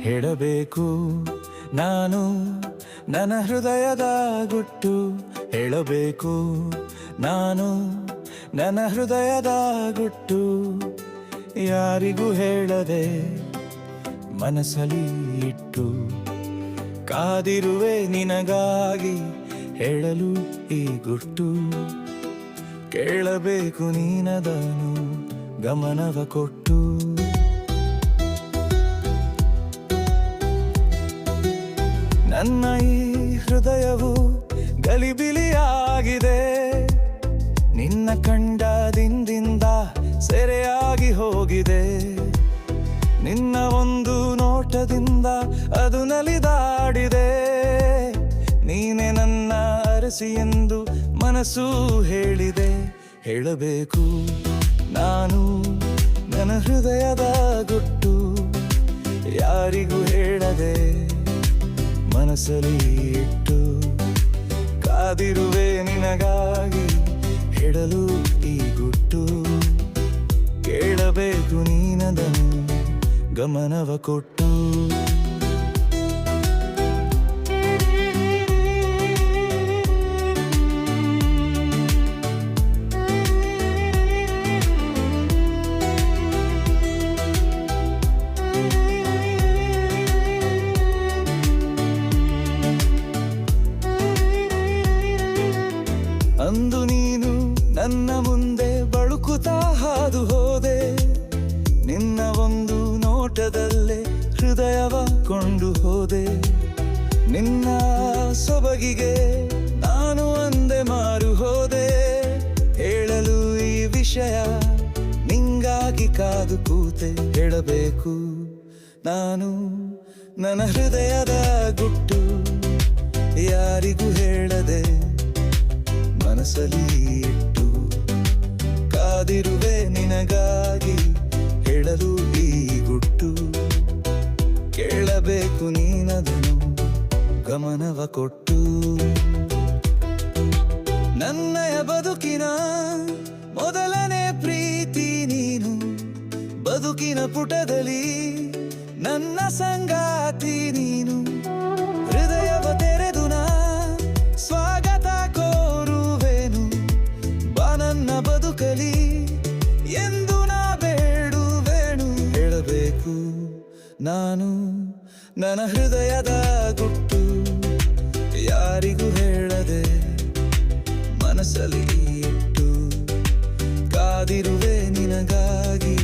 ಹೇಳಬೇಕು ನಾನು ನನ್ನ ಹೃದಯದ ಗುಟ್ಟು. ಹೇಳಬೇಕು ನಾನು ನನ್ನ ಹೃದಯದ ಗುಟ್ಟು. ಯಾರಿಗೂ ಹೇಳದೆ ಮನಸ್ಸಲ್ಲಿ ಇಟ್ಟು. ಕಾದಿರುವೆ ನಿನಗಾಗಿ ಹೇಳಲು ಈ ಗುಟ್ಟು. ಕೇಳಬೇಕು ನೀನದನು ಗಮನವ ಕೊಟ್ಟು. ನನ್ನ ಈ ಹೃದಯವು ಗಲಿಬಿಲಿಯಾಗಿದೆ. ನಿನ್ನ ಕಂಡ ದಿಂದಿಂದ ಸೆರೆಯಾಗಿ ಹೋಗಿದೆ. ನಿನ್ನ ಒಂದು ನೋಟದಿಂದ ಅರಸಿ ಎಂದು ಮನಸ್ಸು ಹೇಳಿದೆ. ಹೇಳಬೇಕು, ನಾನು ನನ್ನ ಹೃದಯದ ಗುಟ್ಟು ಯಾರಿಗೂ ಹೇಳದೆ ಮನಸ್ಸಲ್ಲಿ ಇಟ್ಟು ಕಾದಿರುವೆ ನಿನಗಾಗಿ ಹೇಳಲು ಈ ಗುಟ್ಟು. ಕೇಳಬೇಕು ನೀನದನು ಗಮನವ ಕೊಟ್ಟು. ಅಂದು ನೀನು ನನ್ನ ಮುಂದೆ ಬಳುಕುತ್ತಾ ಹಾದು ಹೋದೆ. ನಿನ್ನ ಒಂದು ನೋಟದಲ್ಲೇ ಹೃದಯವ ಕೊಂಡು ಹೋದೆ. ನಿನ್ನ ಸೊಬಗಿಗೆ ನಾನು ಅಂದೆ ಮಾರು ಹೋದೆ. ಹೇಳಲು ಈ ವಿಷಯ ನಿಂಗಾಗಿ ಕಾದು ಕೂತೆ ಹೇಳಬೇಕು. ನಾನು ನನ್ನ ಹೃದಯದ ಗುಟ್ಟು ಯಾರಿಗೂ ಹೇಳದೆ ಮನಸ್ಸಲ್ಲಿ ಇಟ್ಟು ಕಾದಿರುವೆ ನಿನಗಾಗಿ ಹೇಳಲು ಈ ಗುಟ್ಟು ಕೇಳಬೇಕು ನೀನದನು ಗಮನವ ಕೊಟ್ಟು. ನನ್ನಯ ಬದುಕಿನ ಮೊದಲನೇ ಪ್ರೀತಿ ನೀನು. ಬದುಕಿನ ಪುಟದಲ್ಲಿ ನನ್ನ ಸಂಗಾತಿ ನಾನು ನನ್ನ ಹೃದಯದ ಗುಟ್ಟು ಯಾರಿಗೂ ಹೇಳದೆ ಮನಸ್ಸಲ್ಲಿ ಇಟ್ಟು ಕಾದಿರುವೆ ನಿನಗಾಗಿ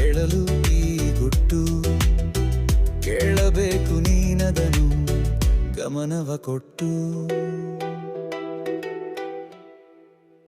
ಹೇಳಲು ಈ ಗುಟ್ಟು. ಕೇಳಬೇಕು ನೀನದನು ಗಮನವ ಕೊಟ್ಟು.